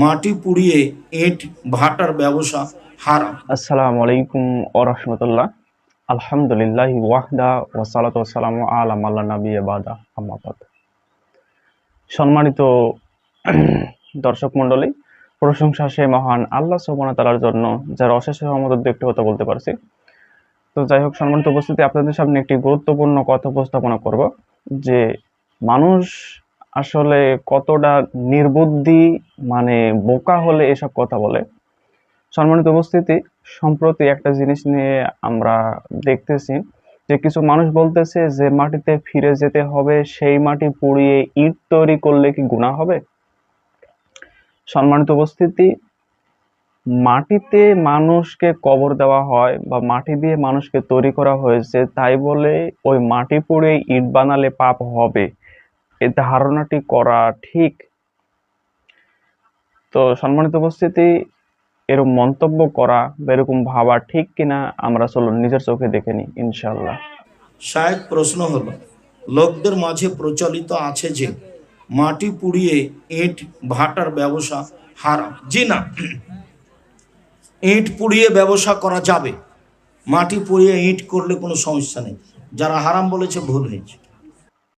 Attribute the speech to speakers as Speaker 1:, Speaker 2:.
Speaker 1: মাটি পুড়িয়ে ইট, ভাটার ব্যবসা হারাম।
Speaker 2: আসসালামু আলাইকুম ওরহমতুল্লাহ আলহামদুলিল্লাহ ওয়াহদা ওসালাত ওসালাম আলাম আল্লাহ নবী বাদা। আম্মাবাদ সম্মানিত দর্শক মণ্ডলী, প্রশংসা সে মহান আল্লাহ সোবনা তালার জন্য, যার অশেষ সহমত একটি কথা বলতে পারছি। তো যাই হোক, সম্মানিত উপস্থিতি, আপনাদের সামনে একটি গুরুত্বপূর্ণ কথা উপস্থাপনা করব, যে মানুষ আসলে কতটা নির্বুদ্ধি মানে বোকা হলে এসব কথা বলে? সম্মানিত উপস্থিতি, সম্প্রতি একটা জিনিস নিয়ে আমরা দেখতেছি যে কিছু মানুষ বলতেছে যে মাটিতে ফিরে যেতে হবে, সেই মাটি পুড়িয়ে ইট তৈরি করলে কি গুণা হবে? সম্মানিত উপস্থিতি, মাটিতে মানুষকে কবর দেওয়া হয় বা মাটি দিয়ে মানুষকে তৈরি করা হয়েছে তাই বলে ওই মাটি পুড়ে ইট বানালে পাপ হবে। এই ধারণাটি করা ঠিক? তো সম্মানিত উপস্থিতি, এরকম মন্তব্য করা বা এরকম ভাবা ঠিক কিনা আমরা চলুন নিজের চোখে দেখে নিই ইনশাল্লাহ
Speaker 1: শায়ক প্রশ্ন হলো, লোকদের মাঝে প্রচলিত আছে যে, মাটি পুড়িয়ে ইট ভাটার ব্যবসা হারাম। জি না। ইট পুড়িয়ে ব্যবসা করা যাবে। মাটি পুড়িয়ে ইট করলে কোনো সমস্যা নেই। যারা হারাম বলেছে, ভুল হয়েছে।